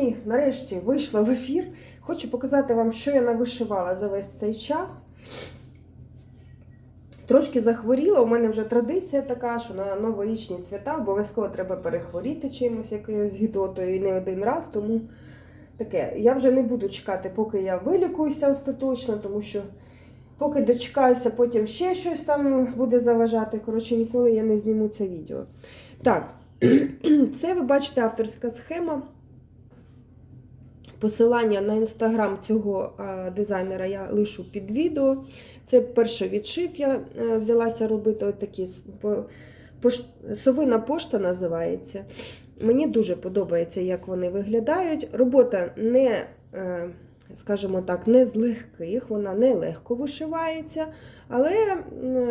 Сьогодні, нарешті, вийшла в ефір. Хочу показати вам, що я навишивала за весь цей час. Трошки захворіла. У мене вже традиція така, що на новорічні свята обов'язково треба перехворіти чимось, якоюсь гідотою, і не один раз. Тому таке. Я вже не буду чекати, поки я вилікуюся остаточно, тому що поки дочекаюся, потім ще щось там буде заважати. Коротше, ніколи я не зніму це відео. Так, це ви бачите авторська схема. Посилання на інстаграм цього дизайнера я лишу під відео. Це перший відшив я е, взялася робити пош- совина пошта називається. Мені дуже подобається, як вони виглядають. Робота не, е, скажімо так, не з легких, вона не легко вишивається, але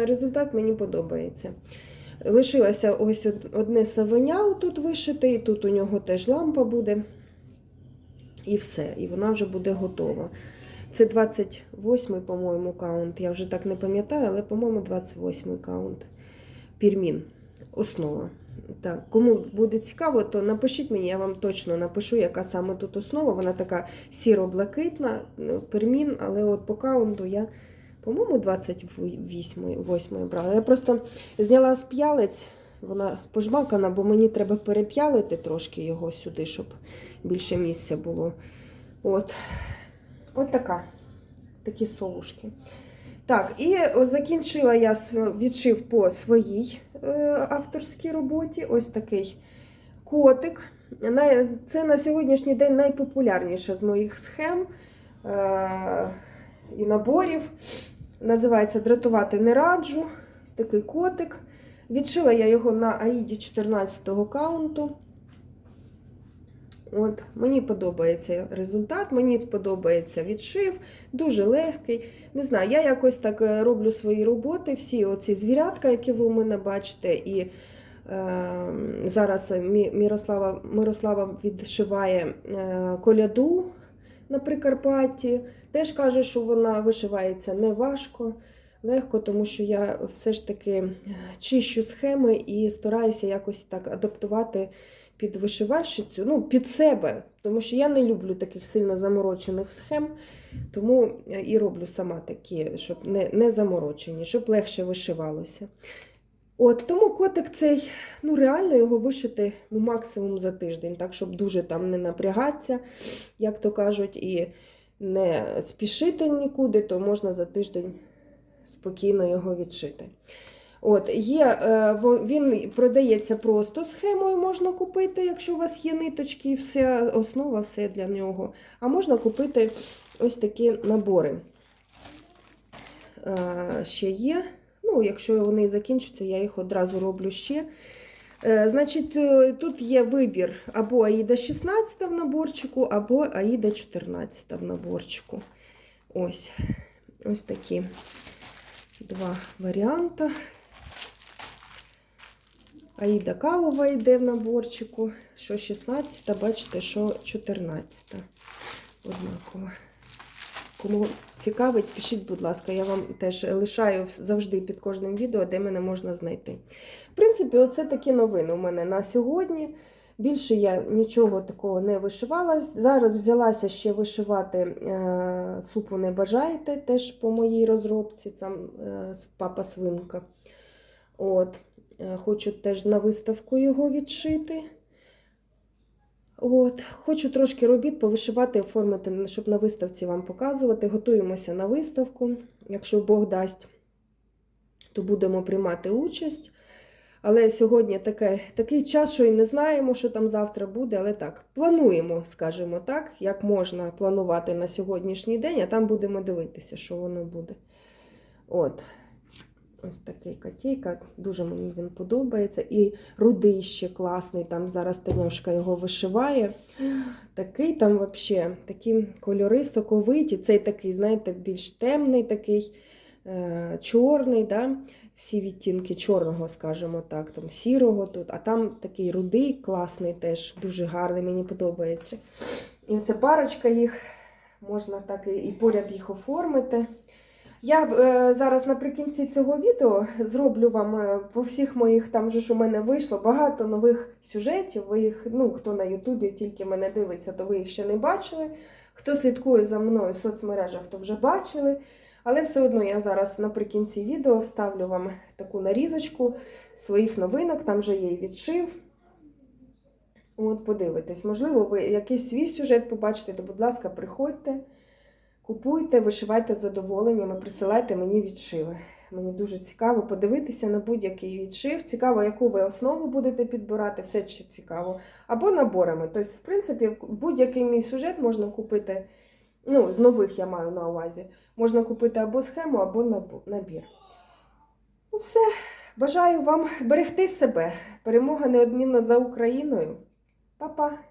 результат мені подобається. Лишилося ось одне савеня тут вишите, і тут у нього теж лампа буде. І все, і вона вже буде готова. Це 28-й, по-моєму, каунт. Я вже так не пам'ятаю, але, по-моєму, 28-й каунт. Пірмін. Основа. Так, кому буде цікаво, то напишіть мені, я вам точно напишу, яка саме тут основа. Вона така сіро-блакитна, ну, пермін, але от по каунту я, по-моєму, 28-й брала. Я просто зняла з п'ялець, вона пожмакана, бо мені треба переп'ялити трошки його сюди, щоб більше місця було. От, от така. Такі совушки. Так, і закінчила я відшив по своїй е, авторській роботі. Ось такий котик. Це на сьогоднішній день найпопулярніша з моїх схем е, і наборів. Називається Дратувати не раджу. Ось такий котик. Відшила я його на Аїді 14 каунту. От, Мені подобається результат, мені подобається відшив, дуже легкий. Не знаю, я якось так е, роблю свої роботи, всі оці звірятка, які ви у мене бачите, і е, зараз Мірослава, Мирослава відшиває е, коляду на Прикарпатті. Теж каже, що вона вишивається не важко, легко, тому що я все ж таки чищу схеми і стараюся якось так адаптувати під вишивальщицю, ну, під себе, тому що я не люблю таких сильно заморочених схем, тому і роблю сама такі, щоб не, не заморочені, щоб легше вишивалося. От, тому котик цей, ну реально його вишити ну, максимум за тиждень, так, щоб дуже там не напрягатися, як то кажуть, і не спішити нікуди, то можна за тиждень спокійно його відшити. От, є, е, він продається просто схемою, можна купити, якщо у вас є ниточки, все, основа, все для нього. А можна купити ось такі набори. Е, Ще є. Ну, якщо вони закінчаться, я їх одразу роблю ще. Е, Значить, тут є вибір або Аїда 16 в наборчику, або Аїда 14 в наборчику. Ось, ось такі два варіанти. Аїда кавова йде в наборчику, що 16, бачите, що 14. Однаково. Кому цікавить, пишіть, будь ласка, я вам теж лишаю завжди під кожним відео, де мене можна знайти. В принципі, оце такі новини у мене на сьогодні. Більше я нічого такого не вишивала. Зараз взялася ще вишивати е, супу не бажаєте, теж по моїй розробці, там е, папа свинка. От. Е, Хочу теж на виставку його відшити. От. Хочу трошки робіт повишивати, оформити, щоб на виставці вам показувати. Готуємося на виставку. Якщо Бог дасть, то будемо приймати участь. Але сьогодні таке, такий час, що і не знаємо, що там завтра буде, але так, плануємо, скажімо так, як можна планувати на сьогоднішній день, а там будемо дивитися, що воно буде. От. Ось такий котейка, дуже мені він подобається. І рудий ще класний, там зараз Танюшка його вишиває. Такий там взагалі, такі кольори соковиті. Цей такий, знаєте, більш темний, такий е, чорний. Да? Всі відтінки чорного, скажімо так, там сірого тут, а там такий рудий, класний теж, дуже гарний, мені подобається. І оця парочка їх можна так і, поряд їх оформити. Я е, зараз наприкінці цього відео зроблю вам е, по всіх моїх там же ж у мене вийшло багато нових сюжетів. Ви їх, ну хто на Ютубі тільки мене дивиться, то ви їх ще не бачили. Хто слідкує за мною в соцмережах, то вже бачили. Але все одно я зараз наприкінці відео вставлю вам таку нарізочку своїх новинок, там вже є і відшив. От, подивитесь, можливо, ви якийсь свій сюжет побачите, то, будь ласка, приходьте, купуйте, вишивайте з задоволенням і присилайте мені відшиви. Мені дуже цікаво подивитися на будь-який відшив. Цікаво, яку ви основу будете підбирати, все ще цікаво. Або наборами. Тобто, в принципі, будь-який мій сюжет можна купити. Ну, з нових я маю на увазі. Можна купити або схему, або набір. Ну, все. Бажаю вам берегти себе. Перемога неодмінно за Україною. Па-па!